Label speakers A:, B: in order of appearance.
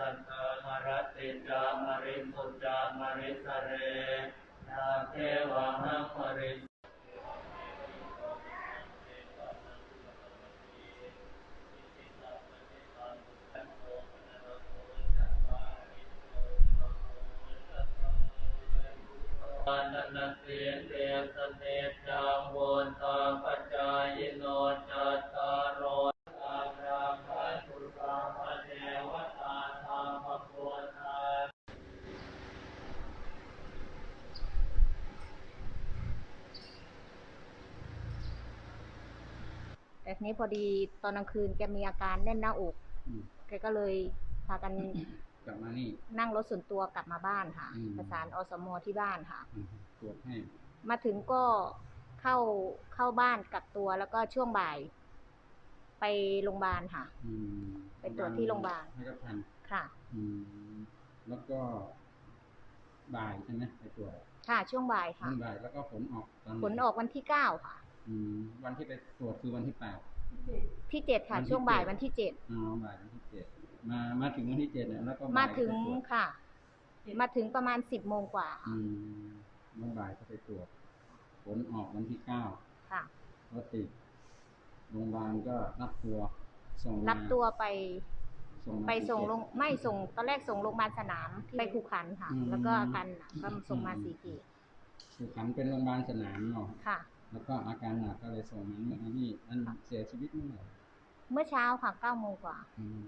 A: มปุจามริสุจามริสเรนาเทวังมริานนัสเสียเดสเนจังโวนตาปัจจายโนจัตตารโรอาราคัตุสามเทวตาธรรมโพธา
B: แต่ทีนี้พอดีตอนกลางคืนแกมีอาการแน่นหน้าอก
C: อืม
B: แกก็เลยพากัน
C: กลับมานี่
B: นั่งรถส่วนตัวกลับมาบ้านค่ะ
C: อืม
B: ประสานอสมที่บ้านค่ะ
C: อืมตรวจให้
B: มาถึงก็เข้าเข้าบ้านกักตัวแล้วก็ช่วงบ่าย ไปโรงพยาบาลค่ะ
C: อืม
B: ไปตรวจที่โรงพยาบาล
C: ให้กับพัน
B: ค่ะ
C: อืมแล้วก็บ่ายใช่ไหมไปตรวจ
B: ค่ะช่วงบ่ายค่ะ
C: วันบ่ายแล้วก็ผลออกตอนไหน
B: ผลออกวันที่เก้าค่ะ
C: อืม วันที่ไปตรวจคือวันที่แปด
B: ที่เจ็ดค่ะ
C: วันที่
B: ช่วงบ่าย
C: เจ็ด
B: วันที่เจ็ด
C: อ๋อบ่ายวันที่เจ็ดมามาถึงวันที่เจ็ดเนี่ยแล้วก็
B: มา
C: บ่ย
B: ถึง
C: ก็ไปตรวจ
B: ค่ะ มาถึงประมาณสิบโมงกว่าค่ะ
C: อืมเมื่อบ่ายก็ไปตรวจผลออกวันที่เก้า
B: ค่ะ
C: ก็ติดโรงพยาบาลก็รับตัวส่งมา
B: รับตัวไป
C: ส่งมา
B: ไปส่ง
C: ภูเก็ต
B: ลงไม่ส่งตอนแรกส่งโรงพยาบาลสนามไปคูขันค่ะ
C: อืม
B: แล้วก็อาการหนักก็ส่งมาสีเกี
C: สุขันเป็นโรงพยาบาลสนามเนาะ
B: ค่ะ
C: แล้วก็อาการหนักก็เลยส่งมาเมื่อนี่อันเสียชีวิตเมื่อไหร่
B: เมื่อเช้าค่ะเก้าโมงกว่า
C: อืม